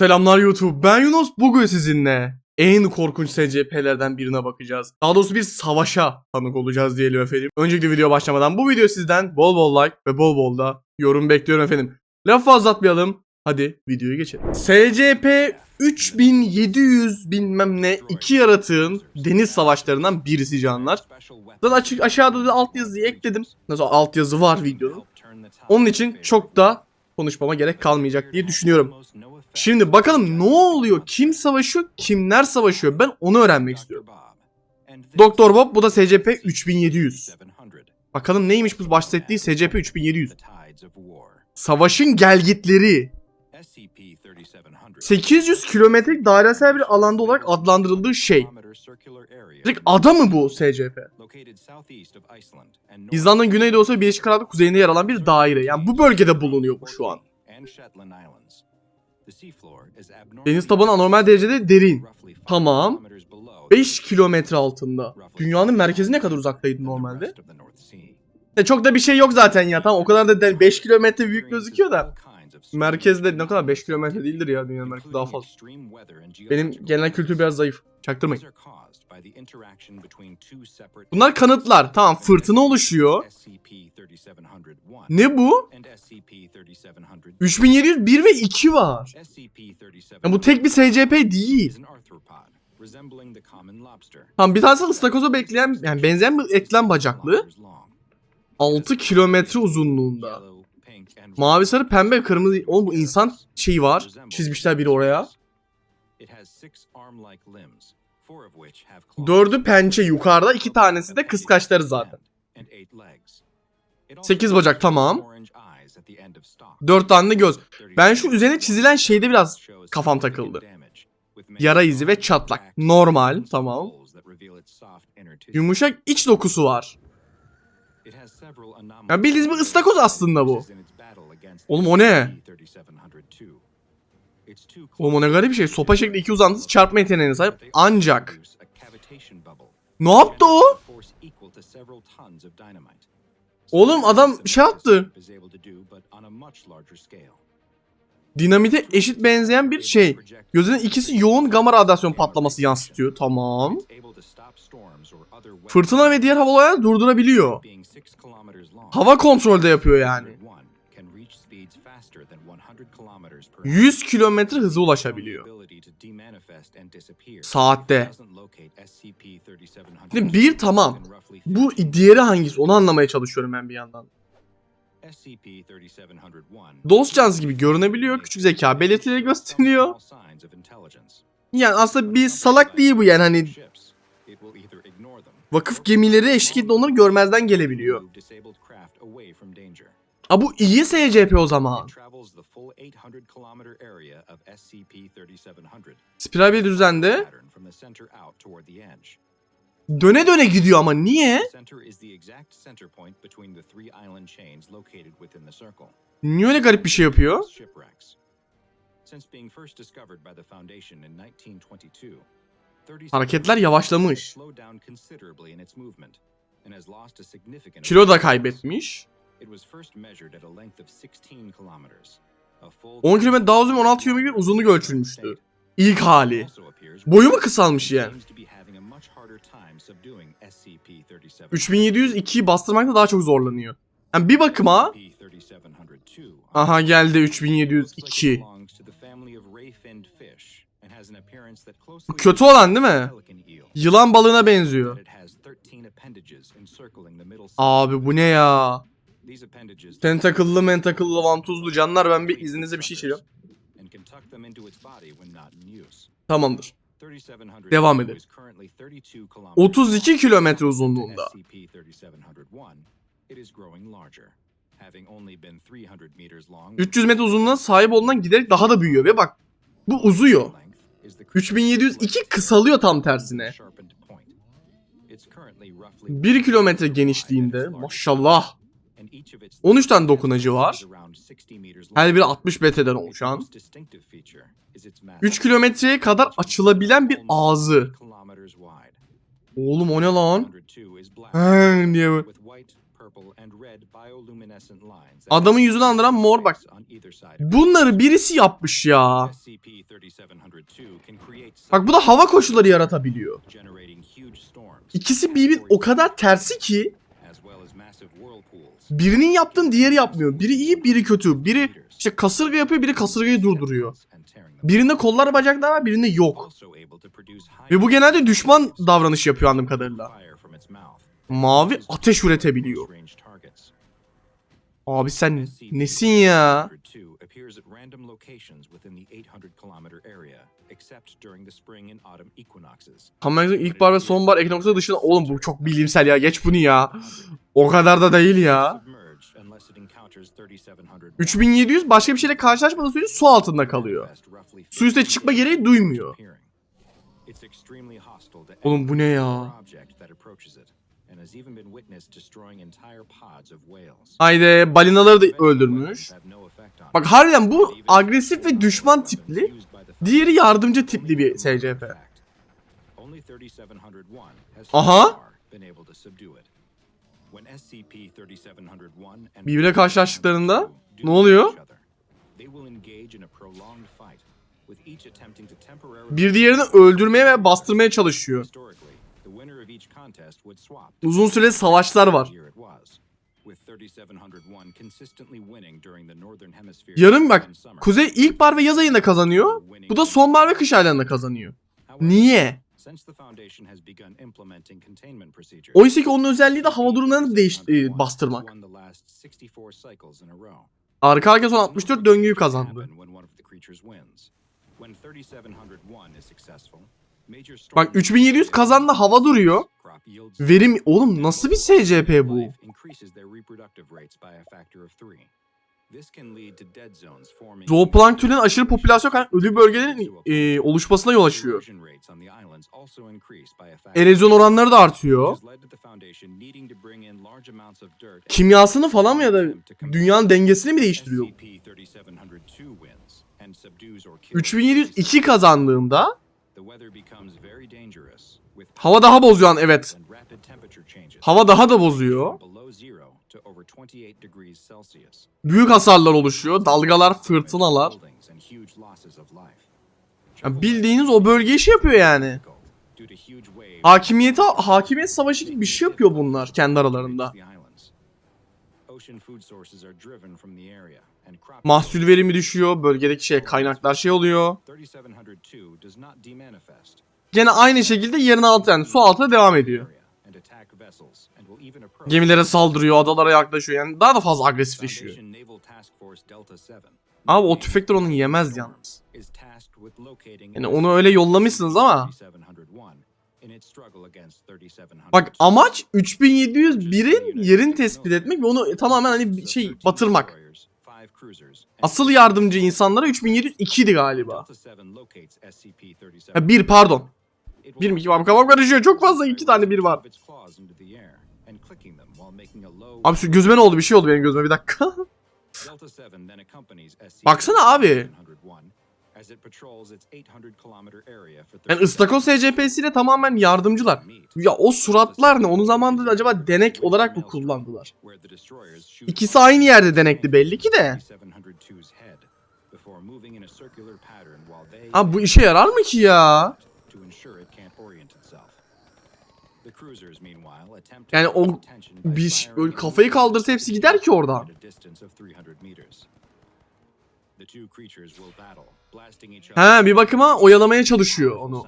Selamlar YouTube. Ben Yunus. Bugün sizinle en korkunç SCP'lerden birine bakacağız. Daha doğrusu bir savaşa tanık olacağız diyelim efendim. Öncelikle video başlamadan bu video sizden bol bol like ve bol bol da yorum bekliyorum efendim. Laf fazla atmayalım. Hadi videoya geçelim. SCP 3700 bilmem ne iki yaratığın deniz savaşlarından birisi canlar. Zaten açık aşağıda da altyazıyı ekledim. Nasıl altyazı var videonun. Onun için çok da konuşmama gerek kalmayacak diye düşünüyorum. Şimdi bakalım ne oluyor? Kim savaşıyor? Kimler savaşıyor? Ben onu öğrenmek istiyorum. Doktor Bob bu da SCP 3700. Bakalım neymiş bu bahsettiği SCP 3700. Savaşın gelgitleri. 800 kilometrelik dairesel bir alanda olarak adlandırıldığı şey. Direkt ada mı bu SCP? İzlanda'nın güneydoğusu ve Birleşik Krallık kuzeyinde yer alan bir daire. Yani bu bölgede bulunuyor bu şu an. Deniz tabanı anormal derecede derin. Tamam. 5 kilometre altında. Dünyanın merkezi ne kadar uzaktaydı normalde? E çok da bir şey yok zaten ya. Tamam o kadar da değil. 5 kilometre büyük gözüküyor da. Merkezde ne kadar 5 kilometre değildir ya dünyanın merkezi daha fazla. Benim genel kültür biraz zayıf. Çaktırmayın. Bunlar kanıtlar. Tamam fırtına oluşuyor. Ne bu? 3701 ve 2 var. Ya bu tek bir SCP değil. Tamam bir tanesi ıstakoza bekleyen yani benzeyen bir eklem bacaklı. 6 kilometre uzunluğunda. Mavi sarı pembe kırmızı. Oğlum bu insan şeyi var. Çizmişler biri oraya. Dördü pençe yukarıda. iki tanesi de kıskaçları zaten. 8 bacak tamam. 4 tane de göz. Ben şu üzerine çizilen şeyde biraz kafam takıldı. Yara izi ve çatlak. Normal tamam. Yumuşak iç dokusu var. Ya bildiğiniz bir ıstakoz aslında bu. Oğlum o ne? Oğlum o ne garip bir şey. Sopa şekli iki uzantısı çarpma yeteneğine sahip. Ancak. Ne yaptı o? Oğlum adam şey yaptı. Dinamite eşit benzeyen bir şey. Gözünün ikisi yoğun gamma radyasyon patlaması yansıtıyor. Tamam. Fırtına ve diğer hava olayları durdurabiliyor. Hava kontrolde yapıyor yani. 100 kilometre hıza ulaşabiliyor. Saatte. Şimdi bir tamam. Bu diğeri hangisi onu anlamaya çalışıyorum ben bir yandan. Dost Chance gibi görünebiliyor. Küçük zeka belirtileri gösteriyor. Yani aslında bir salak değil bu yani hani vakıf gemileri eşlik onları görmezden gelebiliyor. A bu iyi SCP o zaman. Spiral bir düzende döne döne gidiyor ama niye? Niye öyle garip bir şey yapıyor? Hareketler yavaşlamış. Kilo da kaybetmiş. 10 kilometre daha uzun 16 kilometre uzunluğu ölçülmüştü. İlk hali. Boyu mu kısalmış yani? 3702'yi bastırmakta daha çok zorlanıyor. Yani bir bakıma Aha geldi 3702. Bu kötü olan değil mi? Yılan balığına benziyor. Abi bu ne ya? Tentakıllı mentakıllı vantuzlu canlar ben bir izninizle bir şey içeceğim. Tamamdır. Devam edelim. 32 kilometre uzunluğunda. 300 metre uzunluğuna sahip olduğundan giderek daha da büyüyor ve bak bu uzuyor. 3702 kısalıyor tam tersine. 1 kilometre genişliğinde maşallah. 13 tane dokunacı var. Her biri 60 BT'den oluşan. 3 kilometreye kadar açılabilen bir ağzı. Oğlum o ne lan? He diye Adamın yüzünü andıran mor bak. Bunları birisi yapmış ya. Bak bu da hava koşulları yaratabiliyor. İkisi birbirinin o kadar tersi ki birinin yaptığını diğeri yapmıyor. Biri iyi biri kötü. Biri işte kasırga yapıyor biri kasırgayı durduruyor. Birinde kollar bacaklar var birinde yok. Ve bu genelde düşman davranış yapıyor anladığım kadarıyla. Mavi ateş üretebiliyor. Abi sen nesin ya? Tamamen ilkbahar ve sonbahar ekinoksları dışında oğlum bu çok bilimsel ya geç bunu ya. O kadar da değil ya. 3700 başka bir şeyle karşılaşmadığı sürece su altında kalıyor. Su üstüne çıkma gereği duymuyor. Oğlum bu ne ya? Haydi balinaları da öldürmüş. Bak harbiden bu agresif ve düşman tipli. Diğeri yardımcı tipli bir SCP. Aha. Birbirine karşılaştıklarında ne oluyor? Bir diğerini öldürmeye ve bastırmaya çalışıyor. Uzun süre savaşlar var. Yarım bak Kuzey ilkbahar ve yaz ayında kazanıyor. Bu da sonbahar ve kış aylarında kazanıyor. Niye? Oysa ki onun özelliği de hava durumlarını değiş e, bastırmak. Arka arkaya son 64 döngüyü kazandı. Bak 3700 kazandı hava duruyor. Verim oğlum nasıl bir SCP bu? Zooplanktonun aşırı popülasyon kaynak ölü bölgelerin e, oluşmasına yol açıyor. Erozyon oranları da artıyor. Kimyasını falan mı ya da dünyanın dengesini mi değiştiriyor? 3702 kazandığında hava daha bozuyor an evet. Hava daha da bozuyor. Büyük hasarlar oluşuyor. Dalgalar, fırtınalar. Ya bildiğiniz o bölgeyi şey yapıyor yani. Hakimiyeti, hakimiyet savaşı gibi bir şey yapıyor bunlar kendi aralarında. Mahsul verimi düşüyor, bölgedeki şey kaynaklar şey oluyor. Gene aynı şekilde yerin altı yani su altına devam ediyor. Gemilere saldırıyor, adalara yaklaşıyor yani daha da fazla agresifleşiyor. Abi o tüfekler onu yemez yalnız. Yani onu öyle yollamışsınız ama. Bak amaç 3701'in yerini tespit etmek ve onu tamamen hani şey batırmak. Asıl yardımcı insanlara 3702 idi galiba. Ha, bir pardon. Bir mi iki var? Kafam karışıyor. Çok fazla iki tane bir var. Abi şu gözüme ne oldu? Bir şey oldu benim gözüme bir dakika. Baksana abi. Yani ıstakoz SCP'siyle tamamen yardımcılar. Ya o suratlar ne? Onu zamanında acaba denek olarak mı kullandılar? İkisi aynı yerde denekli belli ki de. Abi bu işe yarar mı ki ya? Yani o bir ş- böyle kafayı kaldırsa hepsi gider ki oradan. Ha bir bakıma oyalamaya çalışıyor onu.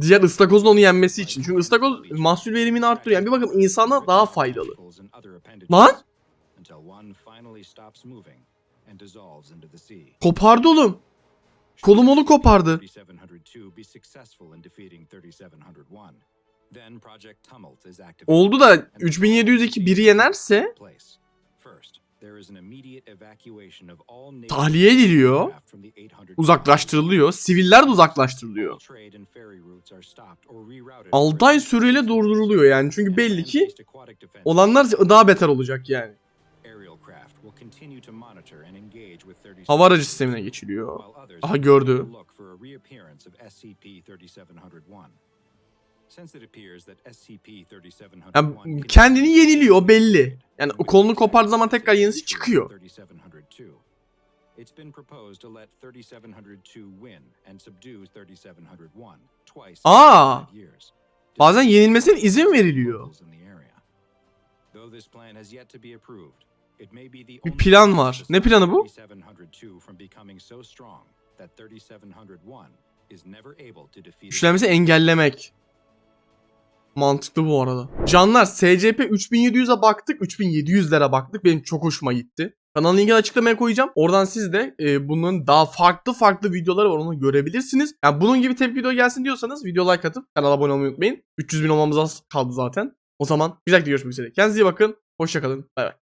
Diğer ıstakozun onu yenmesi için. Çünkü ıstakoz mahsul verimini arttırıyor. Yani bir bakım insana daha faydalı. Lan kopardı oğlum. Kolum onu kopardı. Oldu da 3702 biri yenerse tahliye ediliyor. Uzaklaştırılıyor. Siviller de uzaklaştırılıyor. 6 ay süreyle durduruluyor yani. Çünkü belli ki olanlar daha beter olacak yani. Hava aracı sistemine geçiliyor. Aha gördü. Yani kendini yeniliyor o belli. Yani kolunu kopardığı zaman tekrar yenisi çıkıyor. It's been proposed to let 3702 win and subdue 3701 twice Aa! Bazen yenilmesine izin veriliyor. Bir plan var. Ne planı bu? 3702 from becoming so strong that 3701 is never able to defeat it. Güçlenmesi engellemek. Mantıklı bu arada. Canlar SCP 3700'e baktık. 3700'lere baktık. Benim çok hoşuma gitti. Kanalın linkini açıklamaya koyacağım. Oradan siz de e, bunun daha farklı farklı videoları var onu görebilirsiniz. Yani bunun gibi tepki video gelsin diyorsanız video like atıp kanala abone olmayı unutmayın. 300 bin olmamız az kaldı zaten. O zaman bir dahaki görüşmek üzere. Kendinize iyi bakın. Hoşçakalın. Bay bay.